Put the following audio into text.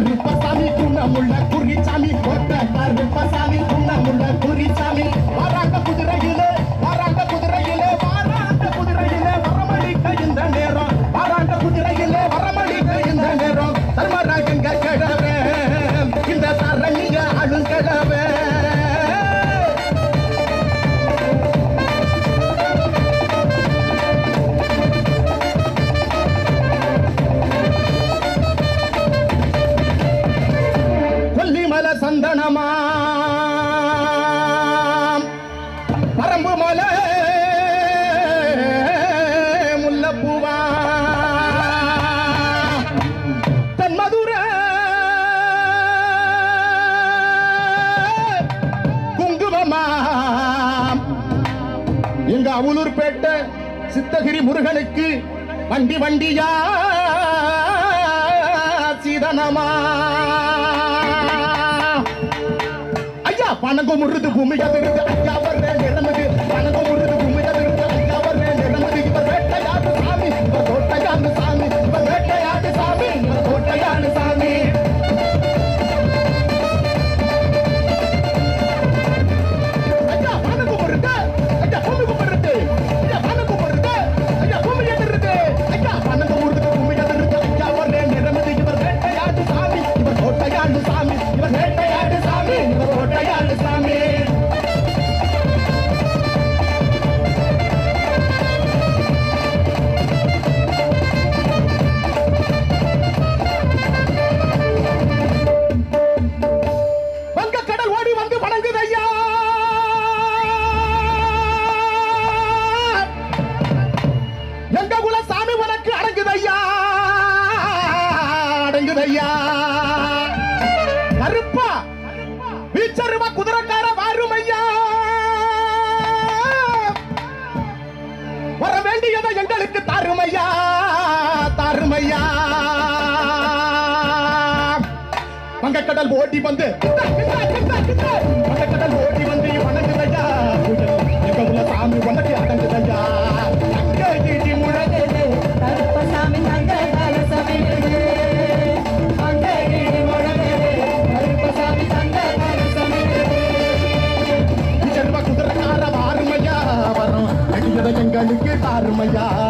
Gracias. பரிமள சந்தனமா? பரம்பு மல முல்லப்பூவா? தென்மதுர குங்குமமா? எங்க அவலூர்பேட்டை சித்தகிரி முருகனுக்கு வண்டி வண்டியா? சீதனமா? பழங்கும் முருது பூமியை விருது ஐயா வீச்சருவ குதிரைக்கார வாருமையா. வர வேண்டியதை எங்களுக்கு தருமையா தருமையா. வங்கக்கடல் ஓடி வந்து के तार मज़ा